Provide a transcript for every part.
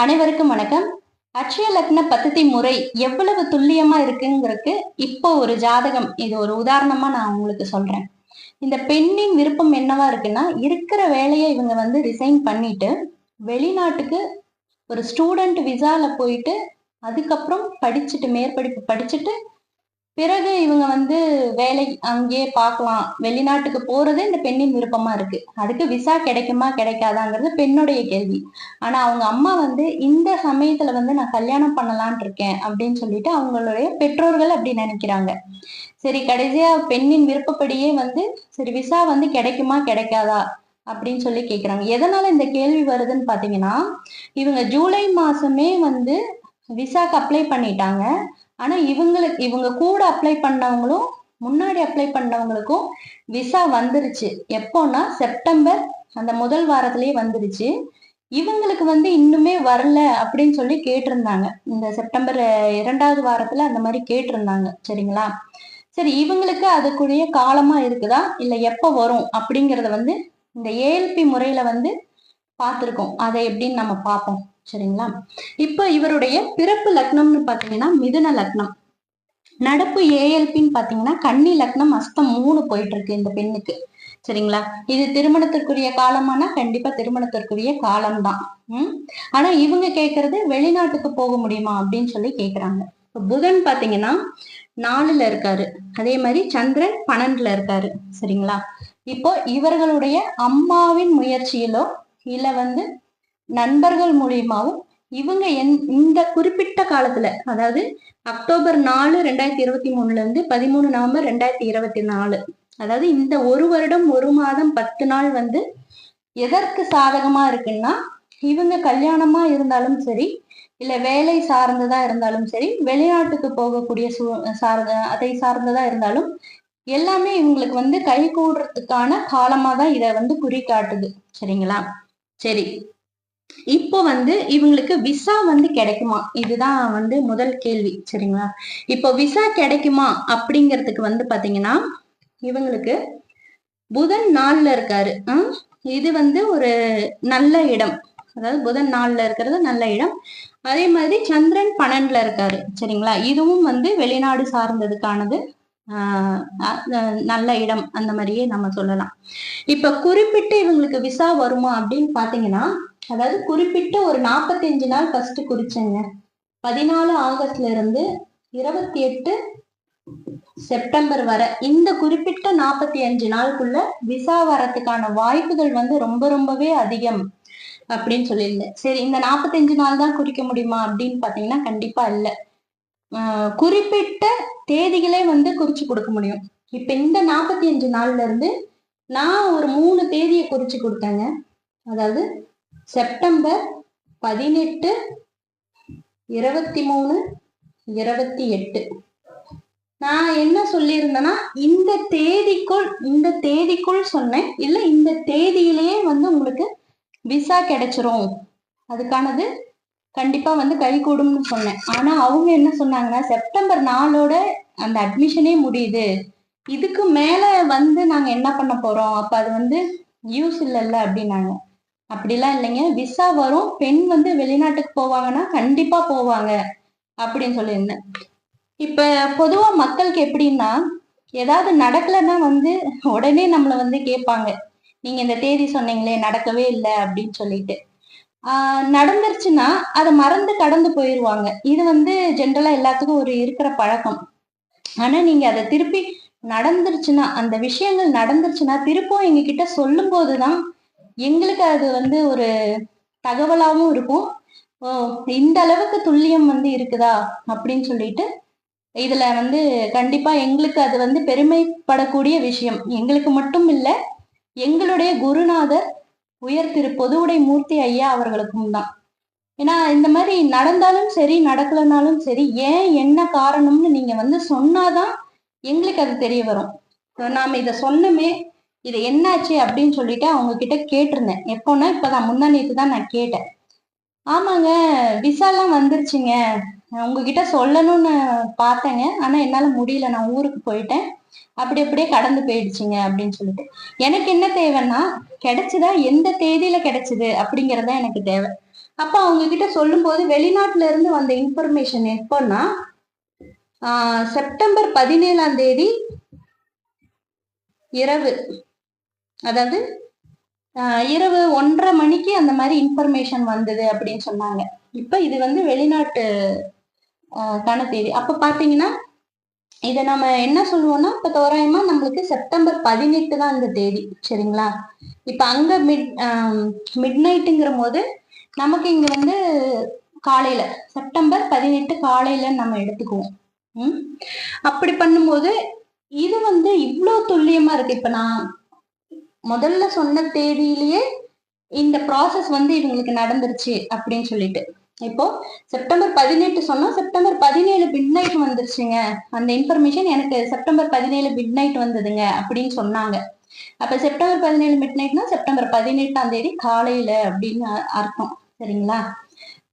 அனைவருக்கும் வணக்கம். அட்சய லக்ன பத்ததி முறை எவ்வளவு துல்லியமா இருக்குங்கிறதுக்கு இப்போ ஒரு ஜாதகம் இது ஒரு உதாரணமா நான் உங்களுக்கு சொல்றேன். இந்த பெண்ணின் விருப்பம் என்னவா இருக்குன்னா இருக்கிற வேலையை இவங்க வந்து ரிசைன் பண்ணிட்டு வெளிநாட்டுக்கு ஒரு ஸ்டூடெண்ட் விசால போயிட்டு அதுக்கப்புறம் படிச்சுட்டு மேற்படிப்பு படிச்சுட்டு பிறகு இவங்க வந்து வேலை அங்கேயே பார்க்கலாம். வெளிநாட்டுக்கு போறது இந்த பெண்ணின் விருப்பமா இருக்கு. அதுக்கு விசா கிடைக்குமா கிடைக்காதாங்கிறது பெண்ணுடைய கேள்வி. ஆனா அவங்க அம்மா வந்து இந்த சமயத்துல வந்து நான் கல்யாணம் பண்ணலான் இருக்கேன் அப்படின்னு சொல்லிட்டு அவங்களுடைய பெற்றோர்கள் அப்படி நினைக்கிறாங்க. சரி கடைசியா பெண்ணின் விருப்பப்படியே வந்து சரி விசா வந்து கிடைக்குமா கிடைக்காதா அப்படின்னு சொல்லி கேக்குறாங்க. எதனால இந்த கேள்வி வருதுன்னு பாத்தீங்கன்னா இவங்க ஜூலை மாசமே வந்து விசாக்கு அப்ளை பண்ணிட்டாங்க. ஆனா இவங்களுக்கு இவங்க கூட அப்ளை பண்ணவங்களும் முன்னாடி அப்ளை பண்ணவங்களுக்கும் விசா வந்துருச்சு. எப்போன்னா செப்டம்பர் அந்த முதல் வாரத்திலேயே வந்துருச்சு. இவங்களுக்கு வந்து இன்னுமே வரல அப்படின்னு சொல்லி கேட்டிருந்தாங்க. இந்த செப்டம்பர் இரண்டாவது வாரத்துல அந்த மாதிரி கேட்டிருந்தாங்க. சரிங்களா? சரி இவங்களுக்கு அதுக்குரிய காலமா இருக்குதா? இல்ல எப்ப வரும் அப்படிங்கறத வந்து இந்த ஏஎல்பி முறையில வந்து பார்த்துருக்கோம். அதை எப்படின்னு நம்ம பார்ப்போம். சரிங்களா? இப்போ இவருடைய பிறப்பு லக்னம்னு பாத்தீங்கன்னா மிதுன லக்னம். நடப்பு ஏஎல்பின்னு பாத்தீங்கன்னா கன்னி லக்னம் அஸ்தம் மூணு போயிட்டு இருக்கு இந்த பெண்ணுக்கு. சரிங்களா? இது திருமணத்திற்குரிய காலமானா கண்டிப்பா திருமணத்திற்குரிய காலம்தான். உம் ஆனா இவங்க கேக்குறது வெளிநாட்டுக்கு போக முடியுமா அப்படின்னு சொல்லி கேக்குறாங்க. புதன் பாத்தீங்கன்னா நாலுல இருக்காரு. அதே மாதிரி சந்திரன் பன்னெண்டுல இருக்காரு. சரிங்களா? இப்போ இவர்களுடைய அம்மாவின் முயற்சியிலோ இல்ல வந்து நண்பர்கள் மூலியமாவும் இவங்க என் இந்த குறிப்பிட்ட காலத்துல அதாவது அக்டோபர் நாலு ரெண்டாயிரத்தி இருபத்தி மூணுல இருந்து பதிமூணு நவம்பர் ரெண்டாயிரத்தி இருபத்தி நாலு. அதாவது இந்த ஒரு வருடம் ஒரு மாதம் பத்து நாள் வந்து எதற்கு சாதகமா இருக்குன்னா இவங்க கல்யாணமா இருந்தாலும் சரி இல்ல வேலை சார்ந்ததா இருந்தாலும் சரி வெளிநாட்டுக்கு போகக்கூடிய சூ சார்ந்த அதை சார்ந்ததா இருந்தாலும் எல்லாமே இவங்களுக்கு வந்து கை கூடுறதுக்கான காலமா தான் இதை வந்து குறிக்காட்டுது சரிங்களா? சரி. இப்போ வந்து இவங்களுக்கு விசா வந்து கிடைக்குமா? இதுதான் வந்து முதல் கேள்வி சரிங்களா? இப்போ விசா கிடைக்குமா அப்படிங்கிறதுக்கு வந்து பாத்தீங்கன்னா இவங்களுக்கு புதன் நாள்ல இருக்காரு. இது வந்து ஒரு நல்ல இடம். அதாவது புதன் நாள்ல இருக்கிறது நல்ல இடம். அதே மாதிரி சந்திரன் பன்னெண்டுல இருக்காரு சரிங்களா? இதுவும் வந்து வெளிநாடு சார்ந்ததுக்கானது. நல்ல இடம் அந்த மாதிரியே நம்ம சொல்லலாம். இப்ப குறிப்பிட்டு இவங்களுக்கு விசா வருமா அப்படின்னு பாத்தீங்கன்னா அதாவது குறிப்பிட்ட ஒரு நாற்பத்தஞ்சு நாள் ஃபர்ஸ்ட் குறிச்சேங்க. பதினாலு ஆகஸ்ட்ல இருந்து இருபத்தி எட்டு செப்டம்பர் வர இந்த குறிப்பிட்ட நாற்பத்தி அஞ்சு நாளுக்குள்ள விசா வரத்துக்கான வாய்ப்புகள் வந்து ரொம்ப ரொம்பவே அதிகம் அப்படின்னு சொல்லியிருந்தேன். சரி இந்த நாற்பத்தஞ்சு நாள் தான் குறிக்க முடியுமா அப்படின்னு பாத்தீங்கன்னா கண்டிப்பா இல்லை. குறிப்பிட்ட தேதிகளே வந்து குறிச்சு கொடுக்க முடியும். இப்ப இந்த நாற்பத்தி அஞ்சு நாள்ல இருந்து நான் ஒரு மூணு தேதியை குறிச்சு கொடுத்தேங்க. அதாவது செப்டம்பர் பதினெட்டு இருபத்தி மூணு இருபத்தி எட்டு நான் என்ன சொல்லியிருந்தேன்னா இந்த தேதிக்குள் இந்த தேதிக்குள் சொன்னேன். இல்ல இந்த தேதியிலேயே வந்து உங்களுக்கு விசா கிடைச்சிரும். அதுக்கானது கண்டிப்பா வந்து கை கூடும்னு சொன்னேன். ஆனா அவங்க என்ன சொன்னாங்கன்னா செப்டம்பர் நாளோட அந்த அட்மிஷனே முடியுது. இதுக்கு மேல வந்து நாங்க என்ன பண்ண போறோம்? அப்ப அது வந்து யூஸ் இல்லைல்ல அப்படின்னாங்க. அப்படிலாம் இல்லைங்க. விசா வரும். பெண் வந்து வெளிநாட்டுக்கு போவாங்கன்னா கண்டிப்பா போவாங்க அப்படின்னு சொல்லியிருந்தேன். இப்ப பொதுவா மக்களுக்கு எப்படின்னா ஏதாவது நடக்கலைன்னா வந்து உடனே நம்மளை வந்து கேட்பாங்க. நீங்க இந்த தேதி சொன்னீங்களே நடக்கவே இல்லை அப்படின்னு சொல்லிட்டு. நடந்துருச்சுன்னா அதை மறந்து கடந்து போயிருவாங்க. இது வந்து ஜென்ரலா எல்லாத்துக்கும் ஒரு இருக்கிற பழக்கம். ஆனா நீங்க அதை திருப்பி நடந்துருச்சுன்னா அந்த விஷயங்கள் நடந்துருச்சுன்னா திருப்பும் எங்க கிட்ட சொல்லும் போதுதான் எங்களுக்கு அது வந்து ஒரு தகவலாகவும் இருக்கும். ஓ இந்த அளவுக்கு துல்லியம் வந்து இருக்குதா? அப்படின்னு சொல்லிட்டு இதுல வந்து கண்டிப்பா எங்களுக்கு அது வந்து பெருமைப்படக்கூடிய விஷயம். எங்களுக்கு மட்டும் இல்லை எங்களுடைய குருநாதர் உயர் திரு பொதுவுடை மூர்த்தி ஐயா அவர்களுக்கும் தான். ஏன்னா இந்த மாதிரி நடந்தாலும் சரி நடக்கலனாலும் சரி ஏன் என்ன காரணம்னு நீங்க வந்து சொன்னாதான் எங்களுக்கு அது தெரிய வரும். நாம இதை சொன்னமே இது என்னாச்சு அப்படின்னு சொல்லிட்டு அவங்க கிட்ட கேட்டிருந்தேன். எப்போன்னா இப்பதான் முந்தா நேற்று தான் நான் கேட்டேன். ஆமாங்க விசாலாம் வந்துருச்சுங்க. உங்ககிட்ட சொல்லணும்னு பார்த்தேங்க. ஆனா என்னால முடியல. நான் ஊருக்கு போயிட்டேன். அப்படி அப்படியே கடந்து போயிடுச்சுங்க அப்படின்னு சொல்லிட்டு. எனக்கு என்ன தேவைன்னா கிடைச்சதா எந்த தேதியில கிடைச்சது அப்படிங்கறத எனக்கு தேவை. அப்ப அவங்க கிட்ட சொல்லும் போது வெளிநாட்டுல இருந்து வந்த இன்ஃபர்மேஷன் எப்போன்னா செப்டம்பர் பதினேழாம் தேதி இரவு. அதாவது இரவு ஒன்றரை மணிக்கு அந்த மாதிரி இன்ஃபர்மேஷன் வந்தது அப்படின்னு சொன்னாங்க. இப்ப இது வந்து வெளிநாட்டு கண தேதி அப்ப பாத்தீங்கன்னா இதை நம்ம என்ன சொல்லுவோம்னா இப்ப தோராயமா நம்மளுக்கு செப்டம்பர் பதினெட்டு தான் இந்த தேதி சரிங்களா? இப்ப அங்க மிட் மிட் நைட்டுங்கிற போது நமக்கு இங்க வந்து காலையில செப்டம்பர் பதினெட்டு காலையில நம்ம எடுத்துக்குவோம். உம் அப்படி பண்ணும்போது இது வந்து இவ்வளோ துல்லியமா இருக்கு. இப்ப நான் முதல்ல சொன்ன தேதியிலேயே இந்த ப்ராசஸ் வந்து இவங்களுக்கு நடந்துருச்சு அப்படின்னு சொல்லிட்டு. இப்போ செப்டம்பர் பதினெட்டு சொன்னா செப்டம்பர் பதினேழு மிட் நைட் வந்துருச்சுங்க. அந்த இன்ஃபர்மேஷன் எனக்கு செப்டம்பர் பதினேழு மிட் நைட் வந்ததுங்க அப்படின்னு சொன்னாங்க. அப்ப செப்டம்பர் பதினேழு மிட் நைட்னா செப்டம்பர் பதினெட்டாம் தேதி காலையில அப்படின்னு அர்த்தம். சரிங்களா?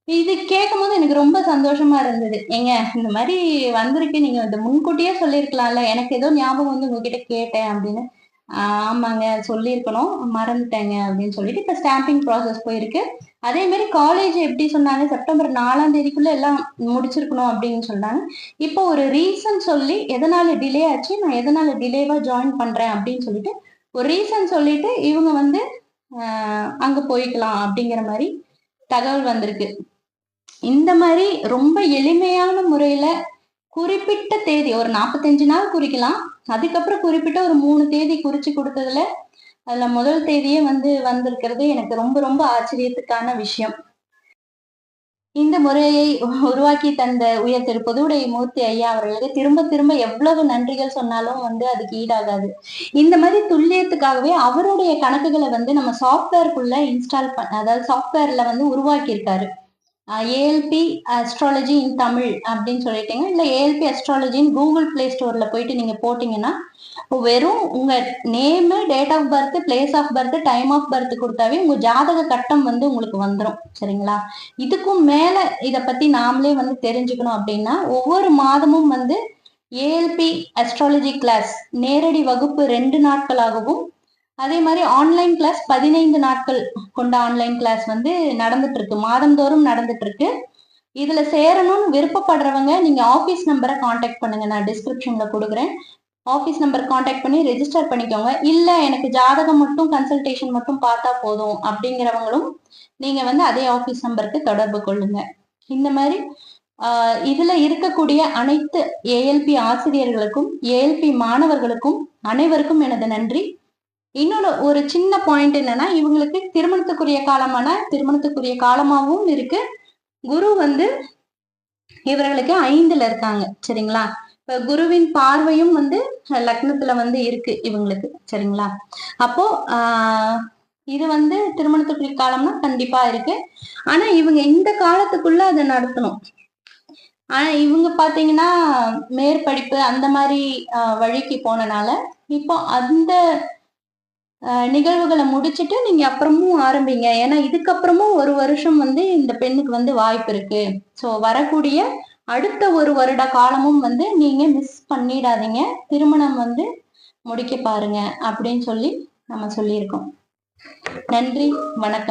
இது கேட்கும் போது எனக்கு ரொம்ப சந்தோஷமா இருந்தது. ஏங்க இந்த மாதிரி வந்திருக்கு. நீங்க இந்த முன்கூட்டியே சொல்லியிருக்கலாம்ல. எனக்கு ஏதோ ஞாபகம் வந்து உங்ககிட்ட கேட்டேன் அப்படின்னு. ஆமாங்க சொல்லியிருக்கணும். மறந்துட்டேங்க அப்படின்னு சொல்லிட்டு இப்ப ஸ்டாம்பிங் ப்ராசஸ் போயிருக்கு. அதே மாதிரி காலேஜ் எப்படி சொன்னாங்க? செப்டம்பர் நாலாம் தேதிக்குள்ள எல்லாம் முடிச்சிருக்கணும் அப்படின்னு சொன்னாங்க. இப்போ ஒரு ரீசன் சொல்லி எதனால டிலே ஆச்சு? நான் எதனால டிலேவா ஜாயின் பண்றேன் அப்படின்னு சொல்லிட்டு ஒரு ரீசன் சொல்லிட்டு இவங்க வந்து அங்க போய்க்கலாம் அப்படிங்கிற மாதிரி தகவல் வந்திருக்கு. இந்த மாதிரி ரொம்ப எளிமையான முறையில குறிப்பிட்ட தேதி ஒரு நாற்பத்தஞ்சு நாள் குறிக்கலாம். அதுக்கப்புறம் குறிப்பிட்ட ஒரு மூணு தேதி குறிச்சு கொடுத்ததுல அதுல முதல் தேதியே வந்து வந்திருக்கிறது எனக்கு ரொம்ப ரொம்ப ஆச்சரியத்துக்கான விஷயம். இந்த முறையை உருவாக்கி தந்த உயர் திரு புதுவுடைய மூர்த்தி ஐயா அவர்களுக்கு திரும்ப திரும்ப எவ்வளவு நன்றிகள் சொன்னாலும் வந்து அதுக்கு ஈடாகாது. இந்த மாதிரி துல்லியத்துக்காகவே அவருடைய கணக்குகளை வந்து நம்ம சாஃப்ட்வேர்க்குள்ள இன்ஸ்டால் பண்ண அதாவது சாஃப்ட்வேர்ல வந்து உருவாக்கி இருக்காரு ஏஎல்பி அஸ்ட்ராலஜி இன் தமிழ் அப்படின்னு சொல்லிட்டீங்க. இல்லை ஏஎல்பி அஸ்ட்ராலஜின்னு கூகுள் பிளே ஸ்டோரில் போயிட்டு நீங்கள் போட்டிங்கன்னா வெறும் உங்கள் name date of birth place of birth time of birth கொடுத்தாவே உங்கள் ஜாதக கட்டம் வந்து உங்களுக்கு வந்துடும் சரிங்களா? இதுக்கும் மேலே இதை பற்றி நாமளே வந்து தெரிஞ்சுக்கணும் அப்படின்னா ஒவ்வொரு மாதமும் வந்து ஏஎல்பி அஸ்ட்ராலஜி கிளாஸ் நேரடி வகுப்பு ரெண்டு நாட்களாகவும் அதே மாதிரி ஆன்லைன் கிளாஸ் பதினைந்து நாட்கள் கொண்ட ஆன்லைன் கிளாஸ் வந்து நடந்துட்டு இருக்கு மாதந்தோறும் நடந்துட்டு இருக்கு இதுல சேரணும்னு விருப்பப்படுறவங்க நீங்க ஆஃபீஸ் நம்பரை காண்டாக்ட் பண்ணுங்க. நான் டிஸ்கிரிப்ஷன்ல கொடுக்குறேன். ஆஃபீஸ் நம்பர் காண்டாக்ட் பண்ணி ரெஜிஸ்டர் பண்ணிக்கோங்க. இல்லை எனக்கு ஜாதகம் மட்டும் கன்சல்டேஷன் மட்டும் பார்த்தா போதும் அப்படிங்கிறவங்களும் நீங்கள் வந்து அதே ஆஃபீஸ் நம்பருக்கு தொடர்பு கொள்ளுங்க. இந்த மாதிரி இதுல இருக்கக்கூடிய அனைத்து ஏஎல்பி ஆசிரியர்களுக்கும் ஏஎல்பி மாணவர்களுக்கும் அனைவருக்கும் எனது நன்றி. இன்னொன்று ஒரு சின்ன பாயிண்ட் என்னன்னா இவங்களுக்கு திருமணத்துக்குரிய காலமான திருமணத்துக்குரிய காலமாகவும் இருக்கு. குரு வந்து இவர்களுக்கு ஐந்துல இருக்காங்க சரிங்களா? குருவின் பார்வையும் வந்து லக்னத்துல வந்து இருக்கு இவங்களுக்கு சரிங்களா? அப்போ ஆஹ் இது வந்து திருமணத்துக்குரிய காலம்னா கண்டிப்பா இருக்கு. ஆனா இவங்க இந்த காலத்துக்குள்ள அதை நடத்தணும். ஆனா இவங்க பாத்தீங்கன்னா மேற்படிப்பு அந்த மாதிரி வழிக்கு போனனால இப்போ அந்த நிகழ்வுகளை முடிச்சுட்டு நீங்க அப்புறமும் ஆரம்பிங்க. ஏன்னா இதுக்கப்புறமும் ஒரு வருஷம் வந்து இந்த பெண்ணுக்கு வந்து வாய்ப்பு இருக்கு. ஸோ வரக்கூடிய அடுத்த ஒரு வருட காலமும் வந்து நீங்க மிஸ் பண்ணிடாதீங்க. திருமணம் வந்து முடிக்க பாருங்க அப்படின்னு சொல்லி நம்ம சொல்லியிருக்கோம். நன்றி வணக்கம்.